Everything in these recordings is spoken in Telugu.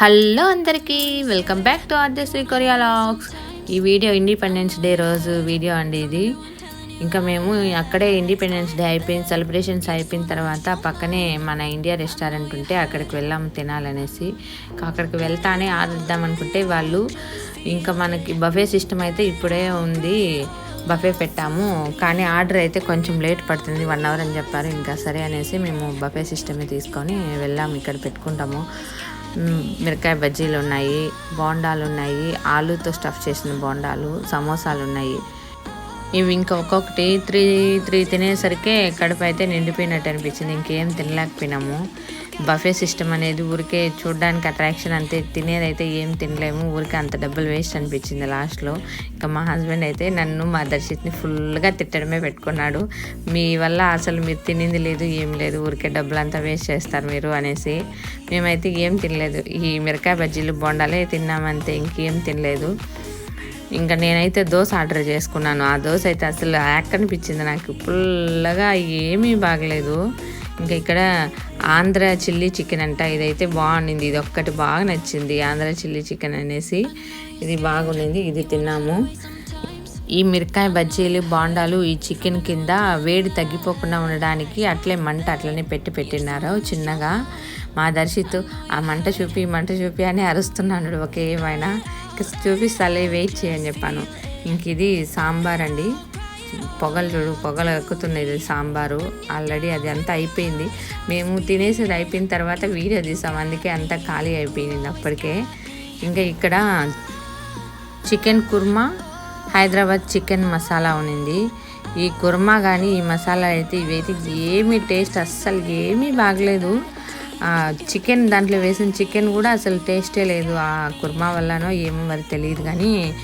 హలో అందరికీ welcome back to Arjasri Korea logs ఈ వీడియో ఇండిపెండెన్స్ డే రోజు వీడియో అండి ఇది. ఇంకా మేము అక్కడే ఇండిపెండెన్స్ డే అయిపోయిన సెలబ్రేషన్స్ అయిపోయిన తర్వాత పక్కనే మన ఇండియా రెస్టారెంట్ ఉంటే అక్కడికి వెళ్ళాము తినాలనేసి. అక్కడికి వెళ్తానే ఆర్డర్ అనుకుంటే వాళ్ళు ఇంకా మనకి బఫే సిస్టమ్ అయితే ఇప్పుడే ఉంది బఫే పెట్టాము. కానీ ఆర్డర్ అయితే కొంచెం లేట్ పడుతుంది వన్ అవర్ అని చెప్పారు. ఇంకా సరే అనేసి మేము బఫే సిస్టమే తీసుకొని వెళ్ళాము ఇక్కడ పెట్టుకుంటాము. మిరకాయ బజ్జీలు ఉన్నాయి బోండాలు ఉన్నాయి ఆలూతో స్టఫ్ చేసిన బోండాలు సమోసాలు ఉన్నాయి. ఇవి ఇంకా ఒక్కొక్కటి త్రీ త్రీ తినేసరికి కడుపు అయితే నిండిపోయినట్టు అనిపించింది. ఇంకేం తినలేకపోయినాము. బఫే సిస్టమ్ అనేది ఊరికే చూడడానికి అట్రాక్షన్ అంతే. తినేదైతే ఏం తినలేము. ఊరికే అంత డబ్బులు వేస్ట్ అనిపించింది లాస్ట్లో ఇంకా మా హస్బెండ్ అయితే నన్ను మా దర్శిత్ని ఫుల్గా తిట్టడమే పెట్టుకున్నాడు. మీ వల్ల అసలు మీరు తినింది లేదు ఏం లేదు. ఊరికే డబ్బులు అంతా వేస్ట్ చేస్తారు మీరు అనేసి. మేమైతే ఏం తినలేదు. ఈ మిరకాయ బజ్జీలు బొండాలే తిన్నామంతే ఇంకేం తినలేదు. ఇంకా నేనైతే దోశ ఆర్డర్ చేసుకున్నాను. ఆ దోశ అయితే అసలు యాక్ అనిపించింది నాకు. ఫుల్గా ఏమీ బాగలేదు. ఇంకా ఇక్కడ ఆంధ్ర చిల్లీ చికెన్ అంట ఇదైతే బాగుండింది. ఇది ఒక్కటి బాగా నచ్చింది ఆంధ్ర చిల్లీ చికెన్ అనేసి. ఇది బాగుండింది ఇది తిన్నాము. ఈ మిరకాయ బజ్జీలు బాండాలు ఈ చికెన్ కింద వేడి తగ్గిపోకుండా ఉండడానికి అట్లే మంట అట్లనే పెట్టి పెట్టినారు చిన్నగా. మా దర్శిత్ ఆ మంట చూపి మంట చూపి అని అరుస్తున్నాడు ఒకే ఏమైనా. చూపిస్తాలే వెయిట్ చేయని చెప్పాను. ఇంక ఇది సాంబార్ అండి. పొగలు చూడు పొగలు ఎక్కుతున్నాయి సాంబారు. ఆల్రెడీ అది అంతా అయిపోయింది. మేము తినేసేది అయిపోయిన తర్వాత వీడియో తీసాం. అందుకే అంతా ఖాళీ అయిపోయింది అప్పటికే. ఇంకా ఇక్కడ చికెన్ కుర్మా హైదరాబాద్ చికెన్ మసాలా ఉన్నింది. ఈ కుర్మా కానీ ఈ మసాలా అయితే ఇవైతే ఏమీ టేస్ట్ అస్సలు ఏమీ బాగలేదు. చికెన్ దాంట్లో వేసిన చికెన్ కూడా అసలు టేస్టే లేదు. ఆ కుర్మా వల్లనో ఏమో మరి తెలియదు కానీ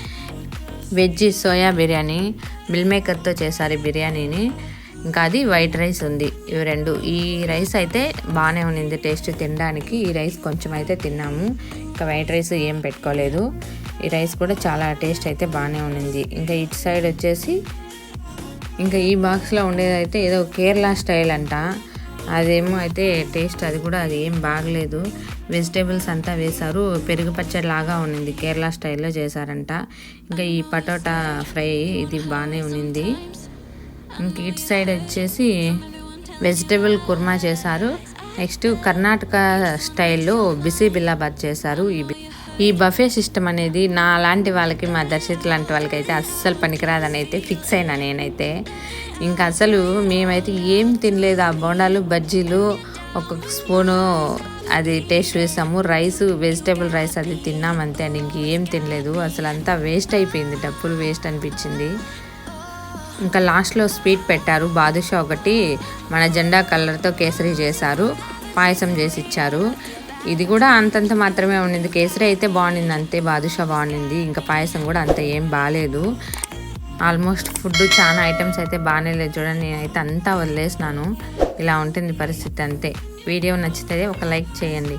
వెజ్ సోయా బిర్యానీ మిల్ మేకర్తో చేశారు బిర్యానీని. ఇంకా అది వైట్ రైస్ ఉంది. ఇవి రెండు. ఈ రైస్ అయితే బాగానే ఉన్నింది టేస్ట్ తినడానికి. ఈ రైస్ కొంచెం అయితే తిన్నాము. ఇంకా వైట్ రైస్ ఏం పెట్టుకోలేదు. ఈ రైస్ కూడా చాలా టేస్ట్ అయితే బాగానే ఉన్నింది. ఇంకా ఇటు సైడ్ వచ్చేసి ఇంకా ఈ బాక్స్లో ఉండేదైతే ఏదో కేరళ స్టైల్ అంట. అదేమో అయితే టేస్ట్ అది కూడా అది ఏం బాగలేదు. వెజిటేబుల్స్ అంతా వేశారు. పెరుగు పచ్చడి లాగా ఉన్నింది. కేరళ స్టైల్లో చేశారంట. ఇంకా ఈ పటోటా ఫ్రై ఇది బాగానే ఉన్నింది. ఇంక ఇటు సైడ్ వచ్చేసి వెజిటేబుల్ కుర్మా చేశారు. నెక్స్ట్ కర్ణాటక స్టైల్లో బిసి బిల్లాబాద్ చేశారు ఈ ఈ బఫే సిస్టమ్ అనేది నా లాంటి వాళ్ళకి మా దర్శిత్ లాంటి వాళ్ళకి అయితే అస్సలు పనికిరాదని అయితే ఫిక్స్ అయినా నేనైతే. ఇంకా అసలు మేమైతే ఏం తినలేదు. ఆ బోండాలు బజ్జీలు ఒక్కొక్క స్పూను అది టేస్ట్ వేసాము రైస్ వెజిటేబుల్ రైస్ అది తిన్నామంతే అని ఇంకేం తినలేదు. అసలు అంతా వేస్ట్ అయిపోయింది. డబ్బులు వేస్ట్ అనిపించింది. ఇంకా లాస్ట్లో స్వీట్ పెట్టారు. బాదుషా ఒకటి. మన జెండా కలర్తో కేసరి చేశారు. పాయసం చేసి ఇచ్చారు. ఇది కూడా అంతంత మాత్రమే ఉండింది. కేసరి అయితే బాగుండింది అంతే. బాదుషా బాగుండింది. ఇంకా పాయసం కూడా అంత ఏం బాగాలేదు ఆల్మోస్ట్ ఫుడ్ చాలా ఐటమ్స్ అయితే బాగానే లేదు. చూడండి నేనైతే అంతా వదిలేసినాను. ఇలా ఉంటుంది పరిస్థితి అంతే. వీడియో నచ్చితే ఒక లైక్ చేయండి.